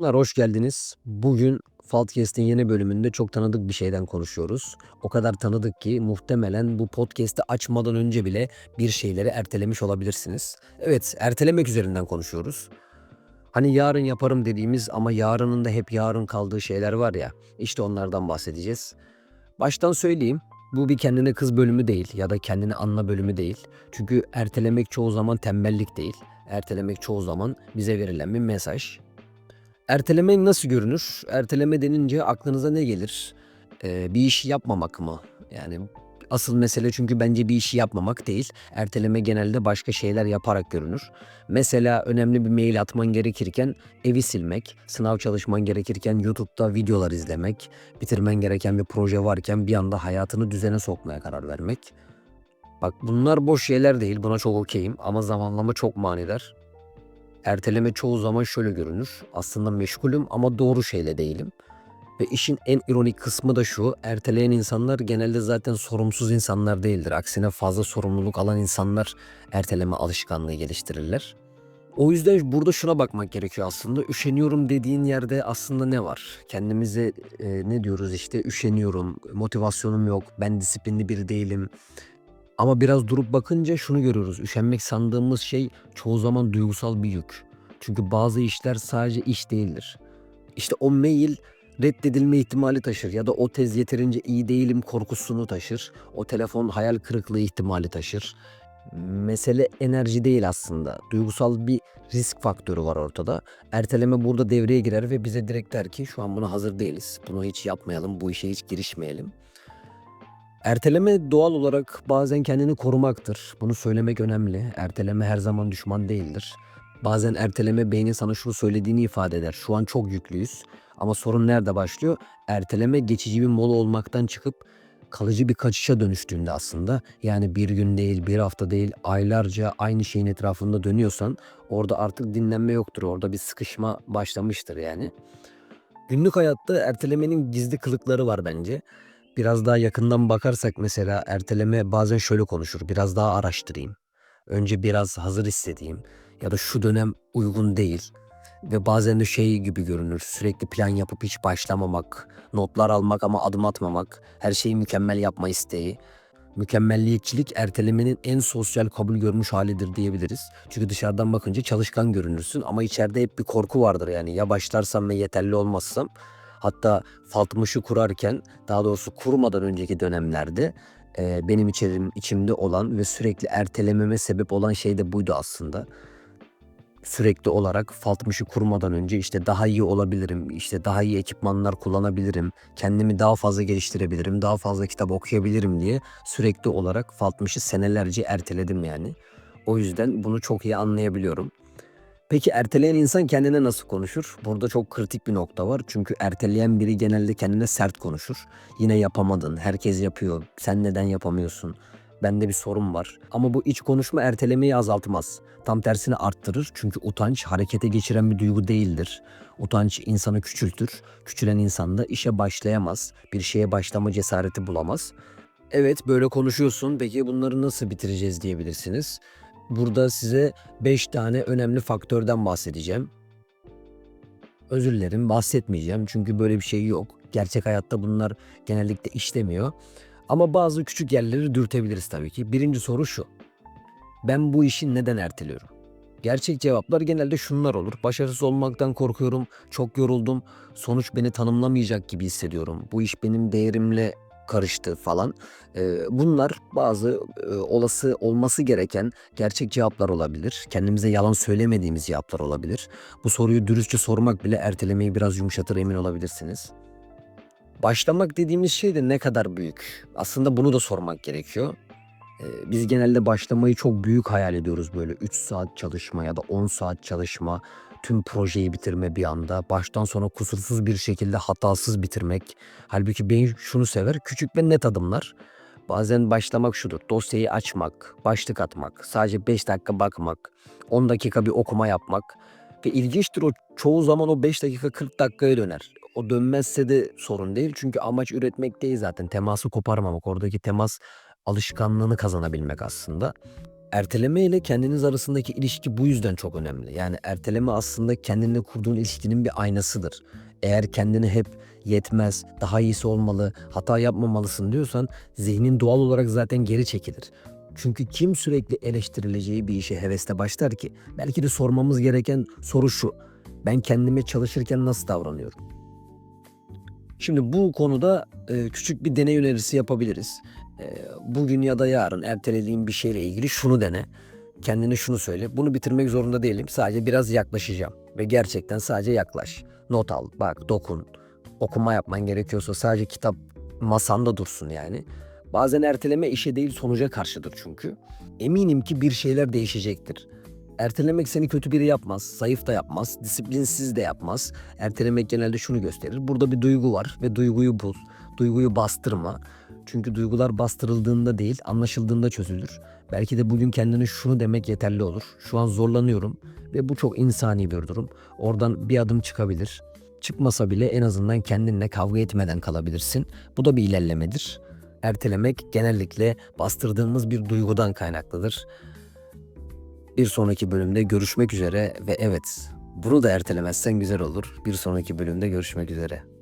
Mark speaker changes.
Speaker 1: Merhabalar, hoş geldiniz. Bugün Faltkest'in yeni bölümünde çok tanıdık bir şeyden konuşuyoruz. O kadar tanıdık ki muhtemelen bu podcast'i açmadan önce bile bir şeyleri ertelemiş olabilirsiniz. Evet, ertelemek üzerinden konuşuyoruz. Hani yarın yaparım dediğimiz ama yarının da hep yarın kaldığı şeyler var ya. İşte onlardan bahsedeceğiz. Baştan söyleyeyim. Bu bir kendine kız bölümü değil ya da kendini anla bölümü değil. Çünkü ertelemek çoğu zaman tembellik değil. Ertelemek çoğu zaman bize verilen bir mesaj. Erteleme nasıl görünür? Erteleme denince aklınıza ne gelir? Ee, bir işi yapmamak mı? Yani asıl mesele çünkü bence bir işi yapmamak değil. Erteleme genelde başka şeyler yaparak görünür. Mesela önemli bir mail atman gerekirken evi silmek, sınav çalışman gerekirken YouTube'da videolar izlemek, bitirmen gereken bir proje varken bir anda hayatını düzene sokmaya karar vermek. Bak bunlar boş şeyler değil, buna çok okeyim ama zamanlama çok manidar. Erteleme çoğu zaman şöyle görünür. Aslında meşgulüm ama doğru şeyle değilim. Ve işin en ironik kısmı da şu. Erteleyen insanlar genelde zaten sorumsuz insanlar değildir. Aksine fazla sorumluluk alan insanlar erteleme alışkanlığı geliştirirler. O yüzden burada şuna bakmak gerekiyor aslında. Üşeniyorum dediğin yerde aslında ne var? Kendimize e, ne diyoruz işte üşeniyorum, motivasyonum yok, ben disiplinli biri değilim. Ama biraz durup bakınca şunu görüyoruz. Üşenmek sandığımız şey çoğu zaman duygusal bir yük. Çünkü bazı işler sadece iş değildir. İşte o mail reddedilme ihtimali taşır ya da o tez yeterince iyi değilim korkusunu taşır. O telefon hayal kırıklığı ihtimali taşır. Mesele enerji değil aslında. Duygusal bir risk faktörü var ortada. Erteleme burada devreye girer ve bize direkt der ki şu an buna hazır değiliz. Bunu hiç yapmayalım, bu işe hiç girişmeyelim. Erteleme doğal olarak bazen kendini korumaktır. Bunu söylemek önemli. Erteleme her zaman düşman değildir. Bazen erteleme beynin sana şunu söylediğini ifade eder. Şu an çok yüklüyüz. Ama sorun nerede başlıyor? Erteleme geçici bir mola olmaktan çıkıp kalıcı bir kaçışa dönüştüğünde aslında yani bir gün değil, bir hafta değil, aylarca aynı şeyin etrafında dönüyorsan orada artık dinlenme yoktur. Orada bir sıkışma başlamıştır yani. Günlük hayatta ertelemenin gizli kılıkları var bence. Biraz daha yakından bakarsak mesela erteleme bazen şöyle konuşur. Biraz daha araştırayım. Önce biraz hazır hissedeyim. Ya da şu dönem uygun değil. Ve bazen de şey gibi görünür. Sürekli plan yapıp hiç başlamamak. Notlar almak ama adım atmamak. Her şeyi mükemmel yapma isteği. Mükemmelliyetçilik ertelemenin en sosyal kabul görmüş halidir diyebiliriz. Çünkü dışarıdan bakınca çalışkan görünürsün ama içeride hep bir korku vardır yani. Ya başlarsam ve yeterli olmazsam Hatta Faltmış'ı kurarken daha doğrusu kurmadan önceki dönemlerde e, benim içerim, içimde olan ve sürekli ertelememe sebep olan şey de buydu aslında. Sürekli olarak Faltmış'ı kurmadan önce işte daha iyi olabilirim, işte daha iyi ekipmanlar kullanabilirim, kendimi daha fazla geliştirebilirim, daha fazla kitap okuyabilirim diye sürekli olarak Faltmış'ı senelerce erteledim yani. O yüzden bunu çok iyi anlayabiliyorum. Peki erteleyen insan kendine nasıl konuşur? Burada çok kritik bir nokta var. Çünkü erteleyen biri genelde kendine sert konuşur. Yine yapamadın, herkes yapıyor, sen neden yapamıyorsun? Bende bir sorun var. Ama bu iç konuşma ertelemeyi azaltmaz. Tam tersini arttırır çünkü utanç harekete geçiren bir duygu değildir. Utanç insanı küçültür. Küçülen insan da işe başlayamaz, bir şeye başlama cesareti bulamaz. Evet böyle konuşuyorsun. Peki bunları nasıl bitireceğiz diyebilirsiniz. Burada size 5 tane önemli faktörden bahsedeceğim. Özür dilerim bahsetmeyeceğim çünkü böyle bir şey yok. Gerçek hayatta bunlar genellikle işlemiyor. Ama bazı küçük yerleri dürtebiliriz tabii ki. Birinci soru şu. Ben bu işi neden erteliyorum? Gerçek cevaplar genelde şunlar olur. Başarısız olmaktan korkuyorum, çok yoruldum, sonuç beni tanımlamayacak gibi hissediyorum. Bu iş benim değerimle karıştı falan. Bunlar bazı, olası olması gereken gerçek cevaplar olabilir. Kendimize yalan söylemediğimiz cevaplar olabilir. Bu soruyu dürüstçe sormak bile ertelemeyi biraz yumuşatır emin olabilirsiniz. Başlamak dediğimiz şey de ne kadar büyük? Aslında bunu da sormak gerekiyor. Biz genelde başlamayı çok büyük hayal ediyoruz böyle 3 saat çalışma ya da 10 saat çalışma, tüm projeyi bitirme bir anda, baştan sona kusursuz bir şekilde hatasız bitirmek. Halbuki beyin şunu sever, küçük ve net adımlar. Bazen başlamak şudur, dosyayı açmak, başlık atmak, sadece 5 dakika bakmak, 10 dakika bir okuma yapmak. Ve ilginçtir o çoğu zaman o 5 dakika 40 dakikaya döner. O dönmezse de sorun değil çünkü amaç üretmek değil zaten teması koparmamak. Oradaki temas alışkanlığını kazanabilmek aslında. Erteleme ile kendiniz arasındaki ilişki bu yüzden çok önemli. Yani erteleme aslında kendinle kurduğun ilişkinin bir aynasıdır. Eğer kendini hep yetmez, daha iyisi olmalı, hata yapmamalısın diyorsan zihnin doğal olarak zaten geri çekilir. Çünkü kim sürekli eleştirileceği bir işe hevesle başlar ki? Belki de sormamız gereken soru şu. Ben kendime çalışırken nasıl davranıyorum? Şimdi bu konuda e, küçük bir deney önerisi yapabiliriz. E, bugün ya da yarın ertelediğin bir şeyle ilgili şunu dene. Kendine şunu söyle. Bunu bitirmek zorunda değilim. Sadece biraz yaklaşacağım. Ve gerçekten sadece yaklaş. Not al, bak, dokun. Okuma yapman gerekiyorsa sadece kitap masanda dursun yani. Bazen erteleme işe değil sonuca karşıdır çünkü. Eminim ki bir şeyler değişecektir. Ertelemek seni kötü biri yapmaz, zayıf da yapmaz, disiplinsiz de yapmaz. Ertelemek genelde şunu gösterir. Burada bir duygu var ve duyguyu bul. Duyguyu bastırma. Çünkü duygular bastırıldığında değil, anlaşıldığında çözülür. Belki de bugün kendine şunu demek yeterli olur. Şu an zorlanıyorum ve bu çok insani bir durum. Oradan bir adım çıkabilir. Çıkmasa bile en azından kendinle kavga etmeden kalabilirsin. Bu da bir ilerlemedir. Ertelemek genellikle bastırdığımız bir duygudan kaynaklıdır. Bir sonraki bölümde görüşmek üzere ve evet bunu da ertelemezsen güzel olur. Bir sonraki bölümde görüşmek üzere.